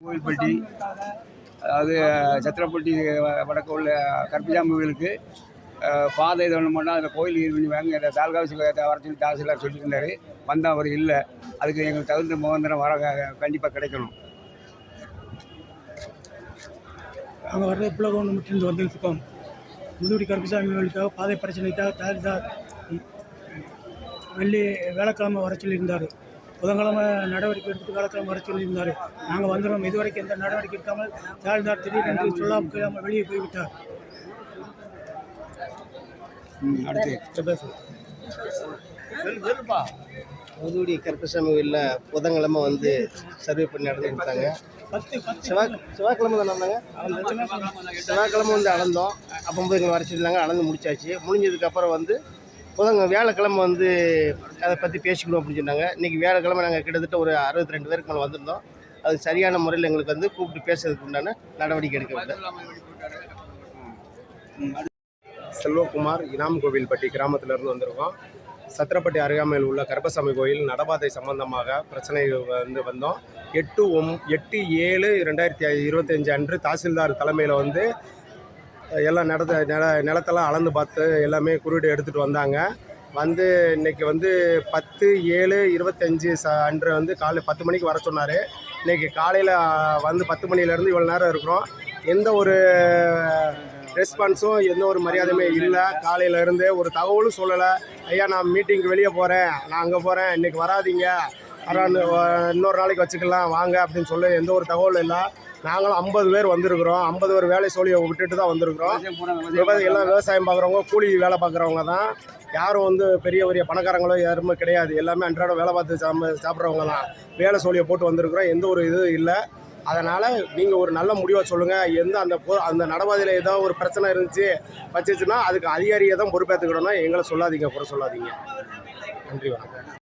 கோவில்பட்டி அதாவது சத்திரப்பட்டி வ- வடக்கு உள்ள கற்பிஜாம் கோவிலுக்கு பாதை இது ஒன்று பண்ணால் அதில் கோயில் இது பண்ணி வாங்க. இந்த தாலுகாசி வர சொல்லி தாசில்தார் சொல்லிட்டு இருந்தார் வந்தால் அவர் இல்லை. அதுக்கு எங்களுக்கு தகுந்த முகந்திரம் வர கண்டிப்பாக கிடைக்கணும். நாங்கள் வர்றது புலகவுண்டமிட்டிருந்து வந்துருக்கோம் முதுகுடி கருப்பசாமி கோயிலுக்காக பாதை பிரச்சனைக்காக தாசில்தார் வெள்ளி வேலைக்கிழமை வர சொல்லியிருந்தார். புதன்கிழமை நடவடிக்கை எடுத்துட்டு வேலைக்கிழமை வர சொல்லியிருந்தார். நாங்கள் வந்துடுறோம் இதுவரைக்கும் எந்த நடவடிக்கை எடுக்காமல் தாசில்தார் திடீரென்று சொல்லாமல் கொள்ளாமல் வெளியே போய்விட்டார். முதுகுடி கருப்பசாமி கோயிலில் புதன்கிழமை வந்து சர்வே பண்ணி நடந்து கொடுத்தாங்க. செவ்வாய் செவ்வாய்க்கிழமை தானே வந்தாங்க செவ்வாய்க்கிழமை வந்து அளந்தோம். அப்போ போய் எங்களை வர சொல்லியிருந்தாங்க. அளந்து முடிச்சாச்சு. முடிஞ்சதுக்கப்புறம் வந்து புதங்க வியாழக்கிழமை வந்து அதை பற்றி பேசிக்கணும் அப்படின்னு சொன்னாங்க. இன்றைக்கி வியாழக்கிழமை நாங்கள் கிட்டத்தட்ட ஒரு அறுபத்தி ரெண்டு பேருக்கு மேலே வந்திருந்தோம். அது சரியான முறையில் எங்களுக்கு வந்து கூப்பிட்டு பேசுறதுக்கு உண்டான நடவடிக்கை எடுக்கப்பட்டது. செல்வகுமார் இனாம் கோவில்பட்டி கிராமத்திலிருந்து வந்திருக்கோம். சத்திரப்பட்டி அருகாமையில் உள்ள கருப்பசாமி கோயில் நடபாதை சம்பந்தமாக பிரச்சனை வந்து வந்தோம். எட்டு ஒம் எட்டு ஏழு ரெண்டாயிரத்தி இருபத்தஞ்சு அன்று தாசில்தார் தலைமையில் வந்து எல்லாம் நடத்த நில நிலத்தெல்லாம் அளந்து பார்த்து எல்லாமே குறியீடு எடுத்துகிட்டு வந்தாங்க. வந்து இன்னைக்கு வந்து பத்து ஏழு இருபத்தஞ்சி ச அன்று வந்து காலை பத்து மணிக்கு வர சொன்னார். இன்னைக்கு காலையில் வந்து பத்து மணிலேருந்து இவ்வளோ நேரம் இருக்கிறோம். எந்த ஒரு ரெஸ்பான்ஸும் எந்த ஒரு மரியாதையுமே இல்லை. காலையிலேருந்து ஒரு தகவலும் சொல்லலை. ஐயா நான் மீட்டிங்க்கு வெளியே போகிறேன் நான் அங்கே போகிறேன் இன்றைக்கி வராதீங்க. இன்னொரு நாளைக்கு வச்சுக்கலாம் வாங்க அப்படின்னு சொல்லி எந்த ஒரு தகவலும் இல்லை. நாங்களும் ஐம்பது பேர் வந்திருக்கிறோம். ஐம்பது பேர் வேலை சோழியை விட்டுட்டு தான் வந்திருக்கிறோம். விவசாயம் எல்லாம் விவசாயம் பார்க்குறவங்க கூலி வேலை பார்க்குறவங்க தான். யாரும் வந்து பெரிய பெரிய பணக்காரங்களோ யாருமே கிடையாது. எல்லாமே அன்றாட வேலை பார்த்து சாம சாப்பிட்றவங்க தான். வேலை சோழியை போட்டு வந்திருக்கிறோம். எந்த ஒரு இது இல்லை. அதனால் நீங்கள் ஒரு நல்ல முடிவை சொல்லுங்கள் எந்த அந்த பொ- அந்த நடவாதையில் ஏதோ ஒரு பிரச்சனை இருந்துச்சு வச்சுச்சுன்னா அதுக்கு அதிகாரியை தான் பொறுப்பேற்றுக்கிடணும் எங்களை சொல்லாதீங்க குறை சொல்லாதீங்க. நன்றி வணக்கம்.